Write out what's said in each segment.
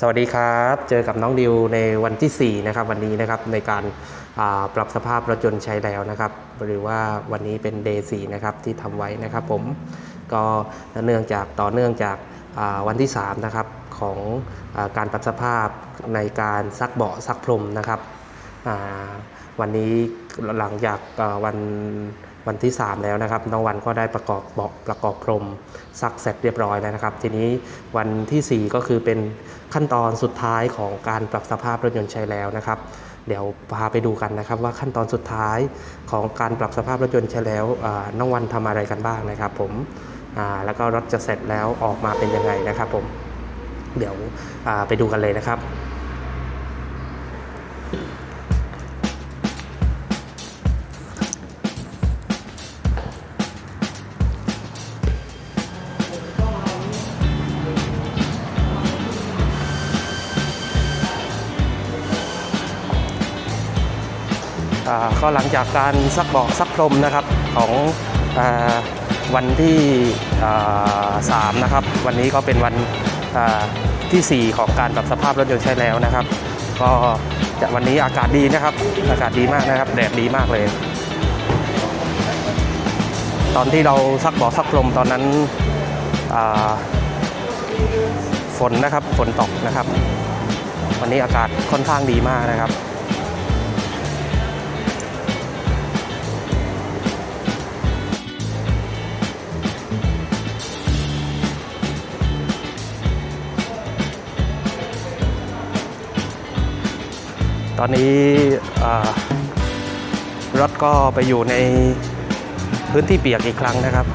สวัสดีครับ เจอกับน้องดิวในวันที่ 4 นะครับ วันนี้นะครับในการาปรับสภาพรถยนต์ใช้แล้วนะครับ หรือว่าวันนี้เป็น day 4นะครับที่ทำไว้นะครับผมก็เนื่องจากต่อเนื่องจากาวันที่ 3 นะครับของอาการปรับสภาพในการซักเบาะซักพรมนะครับวันนี้หลังจากวัน วันที่ 3 แล้วนะครับน้องวันก็ได้ประกอบเบาะประกอบพรมซักเสร็จเรียบร้อยแล้วนะครับ ทีนี้วันที่ 4 ก็คือเป็นขั้นตอนสุดท้ายของการปรับสภาพรถยนต์ใช้แล้วนะครับ เดี๋ยวพาไปดูกันนะครับ ว่าขั้นตอนสุดท้ายของการปรับสภาพรถยนต์ใช้แล้วน้องวันทำอะไรกันบ้างนะครับ ผมแล้วก็รถจะเสร็จแล้วออกมาเป็นยังไงนะครับ ผมเดี๋ยวไปดูกันเลยนะครับ ก็หลังจากการซักเบาะซักพรมนะครับของอวันที่อ่าสามนะครับ วันนี้ก็เป็นวันอ่าที่ 4 ของการปรับสภาพรถยนต์ใช้แล้วนะครับ ก็จะวันนี้อากาศดีนะครับ อากาศดีมากนะครับ แดดดีมากเลย ตอนที่เราซักเบาะซักพรมตอนนั้นฝนนะครับ ฝนตกนะครับ วันนี้อากาศค่อนข้างดีมากนะครับ ตอนนี้รถก็ไปอยู่ในพื้นที่เปียกอีกครั้งนะครับ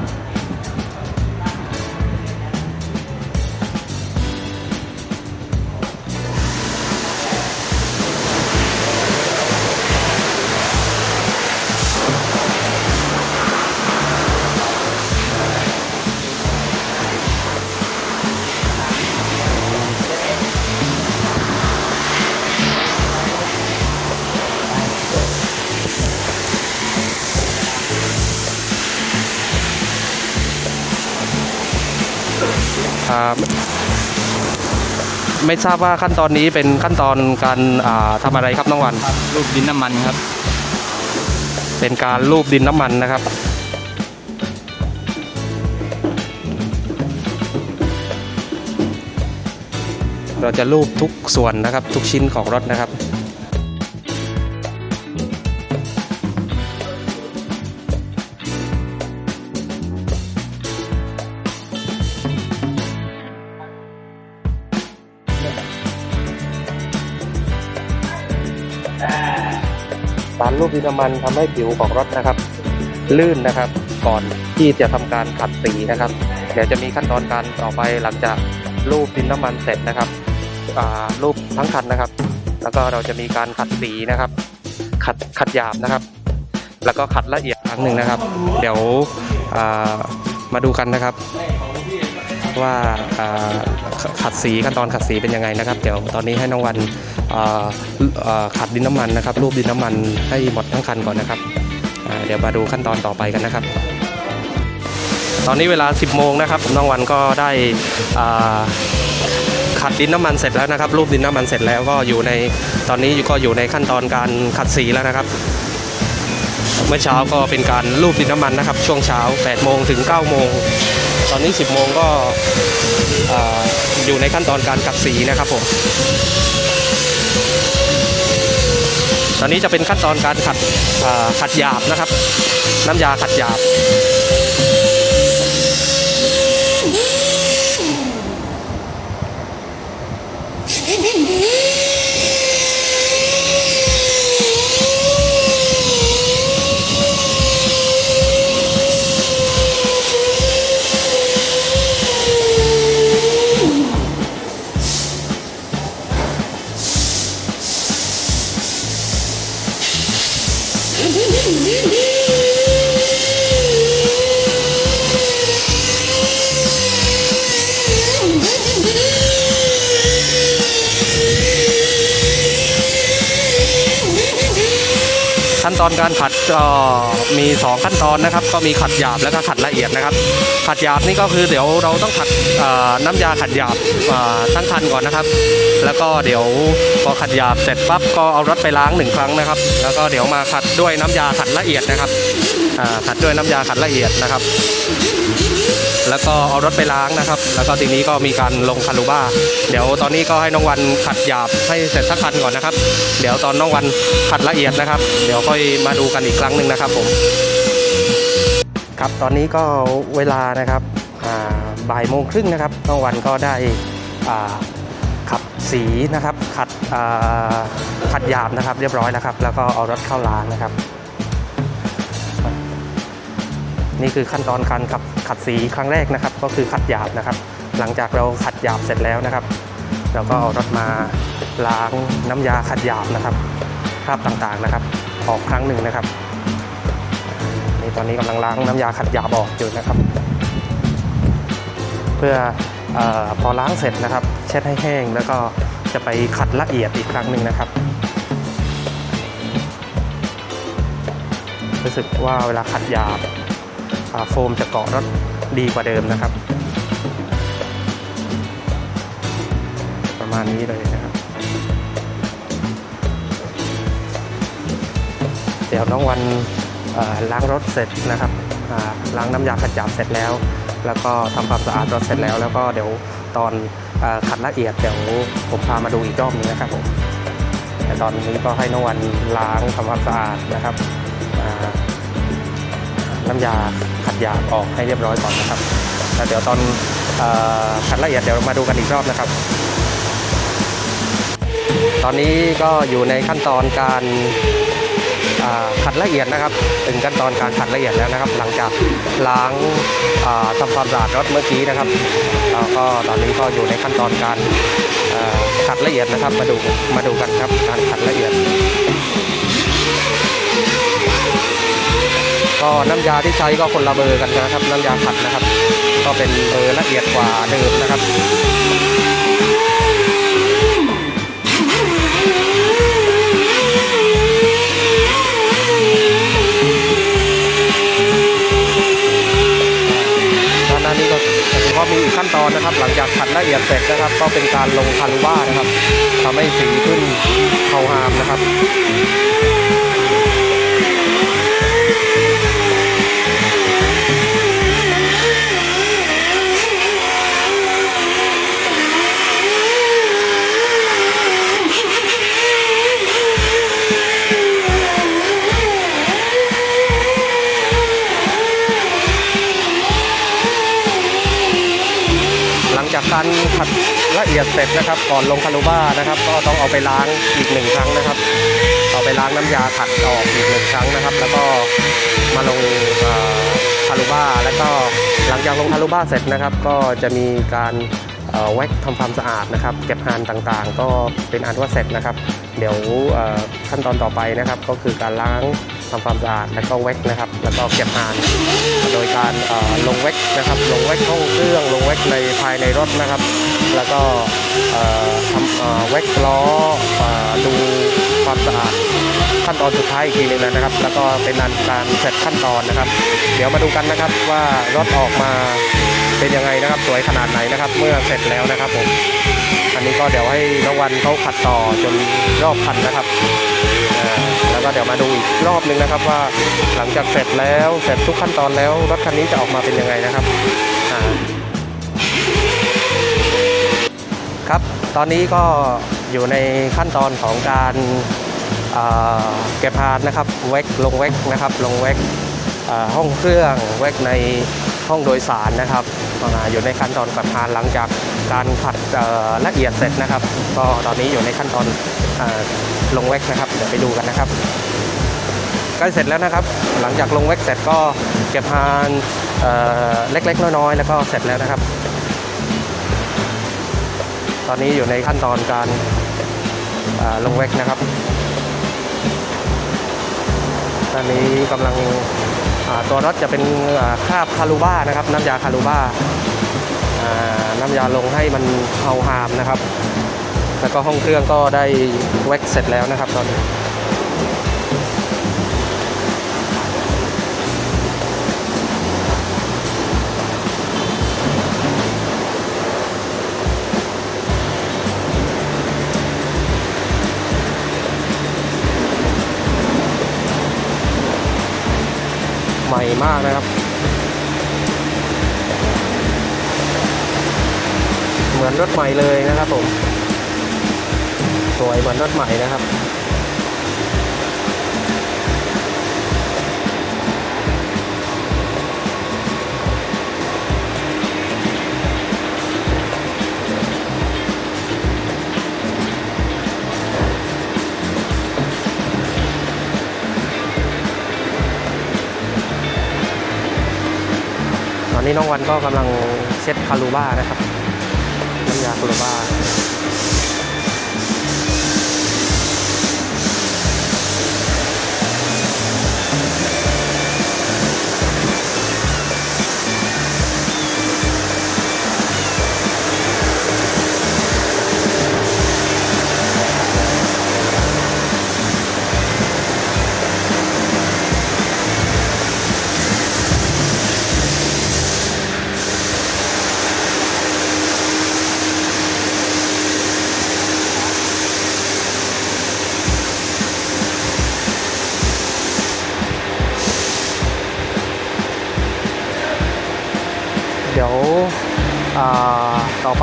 ไม่ทราบว่าขั้นตอนนี้เป็นขั้นตอนการอ่าทำอะไรครับน้องวันรูปดินน้ำมันครับ เป็นการลูบดินน้ำมันนะครับเราจะลูบทุกส่วนนะครับทุกชิ้นของรถนะครับ รลูบดินน้ำมันทำให้ผิวของรถนะครับ ลื่นนะครับ ก่อนที่จะทำการขัดสีนะครับ เดี๋ยวจะมีขั้นตอนการต่อไปหลังจากลูบดินน้ำมันเสร็จนะครับอ่าลูบทั้งคันนะครับ แล้วก็เราจะมีการขัดสีนะครับ ขัดขัดหยาบนะครับ แล้วก็ขัดละเอียดครั้งหนึ่งนะครับ เดี๋ยวมาดูกันนะครับ ว่าขัดสีขั้นตอนขัดสีเป็นยังไงนะครับ เดี๋ยวตอนนี้ให้น้องวัน ขัดดินน้ำมันนะครับ รูปดินน้ำมันให้หมดทั้งคันก่อนนะครับ เดี๋ยวมาดูขั้นตอนต่อไปกันนะครับ ตอนนี้เวลา 10 โมงนะครับน้องวันก็ได้ขัดดินน้ำมันเสร็จแล้วนะครับ รูปดินน้ำมันเสร็จแล้วก็อยู่ในตอนนี้ก็อยู่ในขั้นตอนการขัดสีแล้วนะครับ เมื่อเช้าก็เป็นการรูปดินน้ำมันนะครับ ช่วงเช้า 8 โมงถึง 9 โมงตอนนี้ 10 โมงก็อ่าอยู่ในขั้นตอนการกัดสีนะครับผม ตอนนี้จะเป็นขั้นตอนการขัดขัดหยาบนะครับ น้ำยาขัดหยาบ ตอนการขัดก็มี 2 ขั้นตอนนะครับ ก็มีขัดหยาบแล้วก็ขัดละเอียดนะครับ ขัดหยาบนี่ก็คือเดี๋ยวเราต้องขัดน้ำยาขัดหยาบทั้งคันก่อนนะครับ แล้วก็เดี๋ยวพอขัดหยาบเสร็จปั๊บก็เอารถไปล้างหนึ่งครั้งนะครับ แล้วก็เดี๋ยวมาขัดด้วยน้ำยาขัดละเอียดนะครับขัดด้วยน้ำยาขัดละเอียดนะครับ แล้วก็เอารถไปล้างนะครับ แล้วก็ทีนี้ก็มีการลงคารูบ้า เดี๋ยวตอนนี้ก็ให้น้องวันขัดหยาบให้เสร็จสักคันก่อนนะครับ เดี๋ยวตอนน้องวันขัดละเอียดนะครับ เดี๋ยวค่อยมาดูกันอีกครั้งหนึ่งนะครับผมครับตอนนี้ก็เวลานะครับบ่ายโมงครึ่งนะครับน้องวันก็ได้ขับสีนะครับขัดขัดหยาบนะครับ เรียบร้อยแล้วครับ แล้วก็เอารถเข้าล้างนะครับ นี่คือขั้นตอนการขับขัดสีครั้งแรกนะครับ ก็คือขัดหยาบนะครับ หลังจากเราขัดหยาบเสร็จแล้วนะครับ เราก็เอารถมาล้างน้ำยาขัดหยาบนะครับคราบต่างๆนะครับ ออกครั้งหนึ่งนะครับนี่ตอนนี้กำลังล้างน้ำยาขัดหยาบออกอยู่นะครับ เพื่อออพอล้างเสร็จนะครับ เช็ดให้แห้งแล้วก็จะไปขัดละเอียดอีกครั้งหนึ่งนะครับรู้สึกว่าเวลาขัดหยาบอ่า โฟมจะเกาะรถดีกว่าเดิมนะครับ ประมาณนี้เลยนะครับ เดี๋ยวน้องวันล้างรถเสร็จนะครับล้างน้ำยาขัดหยาบเสร็จแล้ว แล้วก็ทำความสะอาดรถเสร็จแล้ว แล้วก็เดี๋ยวตอนอขัดละเอียดเดี๋ยวผมพามาดูอีกรอบนึงนะครับผมแต่ตอนนี้ก็ให้น้องวันล้างทำความสะอาดนะครับ น้ำยาขัดหยาบออกให้เรียบร้อยก่อนนะครับแล้วเดี๋ยวตอนอขัดละเอียดเดี๋ยวมาดูกันอีกรอบนะครับ ตอนนี้ก็อยู่ในขั้นตอนการขัดละเอียดนะครับถึงขั้นตอนการขัดละเอียดแล้วนะครับ หลังจากล้างาทำความสะอาดรถเมื่อกี้นะครับแล้วก็ตอนนี้ก็อยู่ในขั้นตอนการขัดละเอียดนะครับ มาดูมาดูกันครับการขัดละเอียด ก็น้ำยาที่ใช้ก็คนละเบอร์กันนะครับน้ำยาขัดนะครับ ก็เป็นเบอร์ละเอียดกว่าเดิมนะครับด้านหน้านี้ก็ถือว่ามีอีกขั้นตอนนะครับ หลังจากขัดละเอียดเสร็จนะครับ ก็เป็นการลงคารูบ้านะครับทำให้สีขึ้นเทาหามนะครับ ยดเสร็จนะครับ ก่อนลงคารูบ้านะครับ ก็ต้องเอาไปล้างอีกหนึ่งครั้งนะครับ เอาไปล้างน้ำยาขัดออกอีกหนึ่งครั้งนะครับ แล้วก็มาลงคารูบ้าแล้วก็หลังจากลงคารูบ้าเสร็จนะครับ ก็จะมีการเอ่อแว็กทำความสะอาดนะครับ เก็บหานต่างๆ ก็เป็นอันว่าเสร็จนะครับ เดี๋ยวขั้นตอนต่อไปนะครับ ก็คือการล้างทำความสะอาดแล้วก็แว็กนะครับ แล้วก็เก็บหานโดยการลงแว็กนะครับ ลงแว็กห้องเครื่อง ลงแว็กในภายในรถนะครับ แล้วก็ทำเอ่อแว็กล้อดูความสะอาดขั้นตอนสุดท้ายอีกทีหนึงนะครับ แล้วก็เป็นอันการเสร็จขั้นตอนนะครับ เดี๋ยวมาดูกันนะครับว่ารถออกมาเป็นยังไงนะครับ สวยขนาดไหนนะครับ เมื่อเสร็จแล้วนะครับผมอันนี้ก็เดี๋ยวให้น้องวันเขาขัดต่อจนรอบคันนะครับแล้วก็เดี๋ยวมาดูอีกรอบหนึงนะครับว่าหลังจากเสร็จแล้วเสร็จทุกขั้นตอนแล้วรถคันนี้จะออกมาเป็นยังไงนะครับอ่า ตอนนี้ก็อยู่ในขั้นตอนของการเก็บพานนะครับเวกลงเวกนะครับลงเวกห้องเครื่องเวกในห้องโดยสารนะครับอยู่ในขั้นตอนเก็บพานหลังจากการขัดละเอียดเสร็จนะครับ ก็ตอนนี้อยู่ในขั้นตอนอลงเวกนะครับเดี๋ยวไปดูกันนะครับใกล้เสร็จแล้วนะครับ หลังจากลงเวกเสร็จก็เก็บพานเเล็กๆน้อยๆแล้วก็เสร็จแล้วนะครับ ตอนนี้อยู่ในขั้นตอนการาลงเวกนะครับ ตอนนี้กำลังตัวรถจะเป็นคราบคารูบ้านะครับ น้ำยาคารูบ้าน้ำยาลงให้มันเผาหามนะครับ แล้วก็ห้องเครื่องก็ได้เวกเสร็จแล้วนะครับตอนนี้ ม่มากนะครับ เหมือนรถใหม่เลยนะครับผม สวยเหมือนรถใหม่นะครับ อนนี้น้องวันก็กำลังเช็ดคารูบ้านะครับน้ำยาคารูบ้า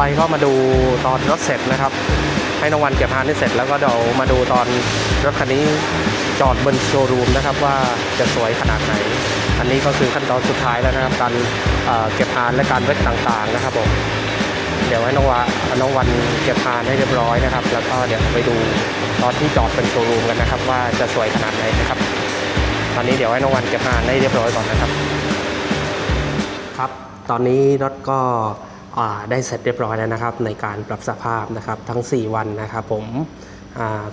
ไปก็มาดูตอนรถเสร็จนะครับ ให้น้องวันเก็บฮานให้เสร็จแล้วก็เดี๋ยวมาดูตอนรถคันนี้จอดบนโชว์รูมนะครับว่าจะสวยขนาดไหน อันนี้ก็คือขั้นตอนสุดท้ายแล้วนะครับ การเก็บฮานและการเวทต่างๆนะครับผมเดี๋ยวให้น้องวาน้องวันเก็บฮานให้เรียบร้อยนะครับ แล้วก็เดี๋ยวไปดูตอนที่จอดเป็นโชว์รูมกันนะครับ ว่าจะสวยขนาดไหนนะครับ ตอนนี้เดี๋ยวให้น้องวันเก็บฮานให้เรียบร้อยก่อนนะครับ ครับ ตอนนี้รถก็ ได้เสร็จเรียบร้อยแล้วนะครับ ในการปรับสภาพนะครับทั้ง 4 วันนะครับผม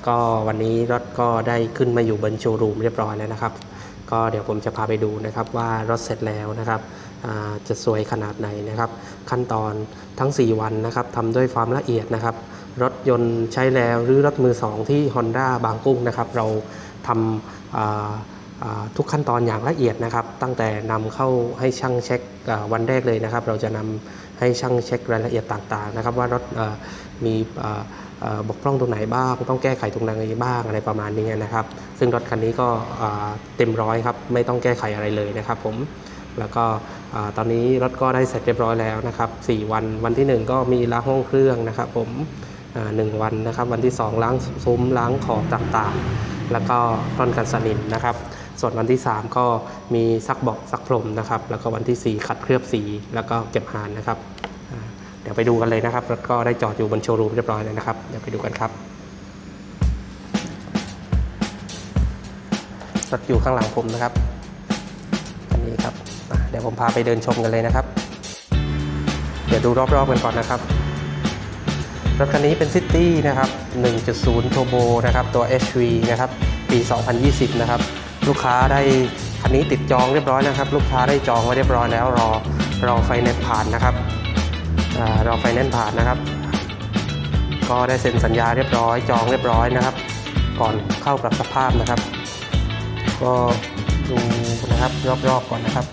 ก็วันนี้รถก็ได้ขึ้นมาอยู่บนโชว์รูมเรียบร้อยแล้วนะครับ ก็เดี๋ยวผมจะพาไปดูนะครับว่ารถเสร็จแล้วนะครับจะสวยขนาดไหนนะครับ ขั้นตอนทั้ง 4 วันนะครับทำด้วยความละเอียดนะครับ รถยนต์ใช้แล้วหรือรถมือ 2 ที่ Honda บางกุ้งนะครับ เราทำทุกขั้นตอนอย่างละเอียดนะครับ ตั้งแต่นำเข้าให้ช่างเช็ควันแรกเลยนะครับ เราจะนำ ให้ช่างเช็ครายละเอียดต่างๆนะครับว่ารถมีบกพร่องตรงไหนบ้าง ต้องแก้ไขตรงไหนบ้างอะไรประมาณนี้นะครับ ซึ่งรถคันนี้ก็เต็มร้อยครับไม่ต้องแก้ไขอะไรเลยนะครับผมแล้วก็ตอนนี้รถก็ได้เสร็จเรียบร้อยแล้วนะครับ 4 วันวันที่ 1 ก็มีล้างห้องเครื่องนะครับผมหนึ่งวันนะครับ วันที่ 2 ล้างซุ้มล้างขอบต่างๆ แล้วก็ร่อนกันสนิมนะครับ ส่วนวันที่ 3 ก็มีซักบอกซักพรมนะครับ แล้วก็วันที่ 4 ขัดเคลือบสี แล้วก็เก็บหานนะครับเดี๋ยวไปดูกันเลยนะครับรถก็ได้จอดอยู่บนโชว์รูมเรียบร้อยแล้วนะครับเดี๋ยวไปดูกันครับรถอยู่ข้างหลังผมนะครับคันนี้ครับเดี๋ยวผมพาไปเดินชมกันเลยนะครับ เดี๋ยวดูรอบๆกันก่อนนะครับรถคันนี้เป็นซิตี้นะครับ 1.0 Turbo นะครับ ตัว HV นะครับ ปี 2020 นะครับ ลูกค้าได้คันนี้ติดจองเรียบร้อยนะครับ ลูกค้าได้จองไว้เรียบร้อยแล้วรอรอไฟแนนซ์ผ่านนะครับอรอไฟแนนซ์ผ่านนะครับ ก็ได้เซ็นสัญญาเรียบร้อย จองเรียบร้อยนะครับ ก่อนเข้าปรับสภาพนะครับ ก็ดูนะครับรอบๆก่อนนะครับ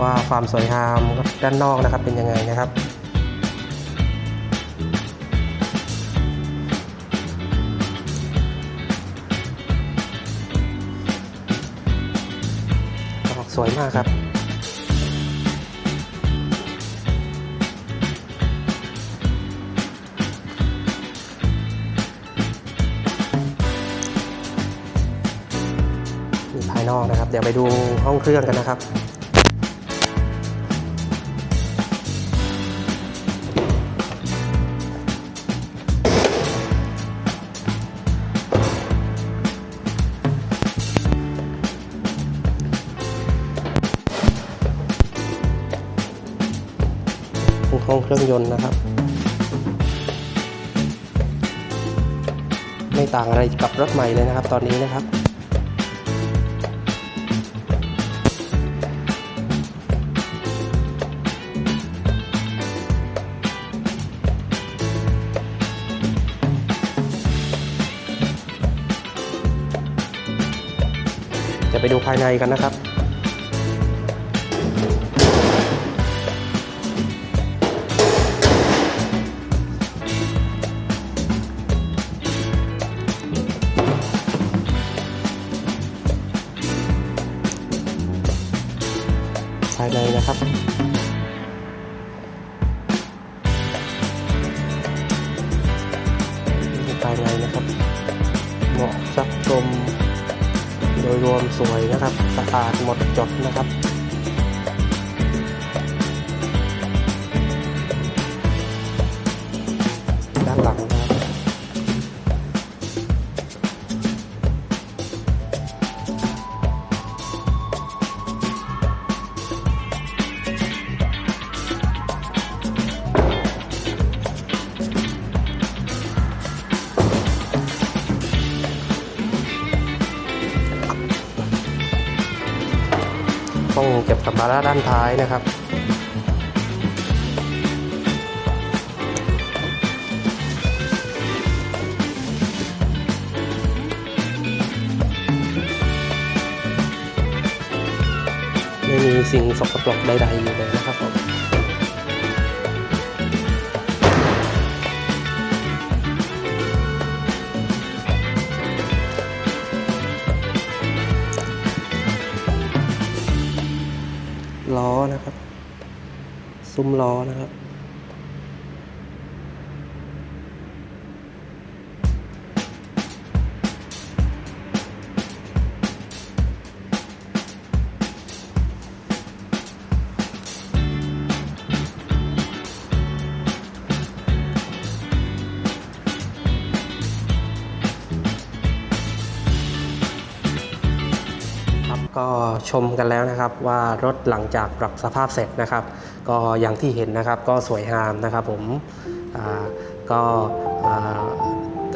ว่าความสวยงามด้านนอกนะครับเป็นยังไงนะครับ สวยมากครับ ภายนอกนะครับ เดี๋ยวไปดูห้องเครื่องกันนะครับ เครื่องยนต์นะครับ ไม่ต่างอะไรกับรถใหม่เลยนะครับ ตอนนี้นะครับจะไปดูภายในกันนะครับ นนะครับนี่ภายในนะครับ เหมาะซักชม โดยรวมสวยนะครับ สะอาดหมดจดนะครับ บสัมภาระด้านท้ายนะครับ ไม่มีสิ่งสกปรกใดๆอยู่เลยนะครับผม ซุ้มล้อนะครับครับก็ชมกันแล้วนะครับว่ารถหลังจากปรับสภาพเสร็จนะครับ ก็อย่างที่เห็นนะครับก็สวยงามนะครับผมก็อ่า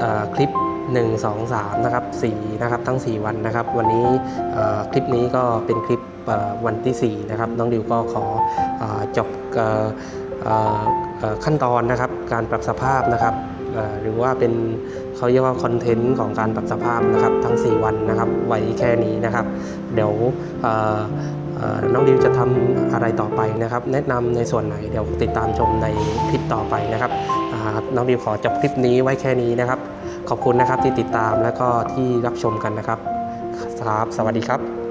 อ่าคลิป 1 2 3นะครับ4นะครับทั้ง 4 วันนะครับ วันนี้คลิปนี้ก็เป็นคลิปวันที่ 4 นะครับ น้องดิวก็ขออจบขั้นตอนนะครับ การปรับสภาพนะครับหรือว่าเป็นเขาเรียกว่าคอนเทนต์ของการปรับสภาพนะครับทั้ง 4 วันนะครับไว้แค่นี้นะครับ เดี๋ยว น้องดิวจะทำอะไรต่อไปนะครับ แนะนำในส่วนไหนเดี๋ยวติดตามชมในคลิปต่อไปนะครับน้องดิวขอจบคลิปนี้ไว้แค่นี้นะครับ ขอบคุณนะครับที่ติดตามและก็ที่รับชมกันนะครับครับ สวัสดีครับ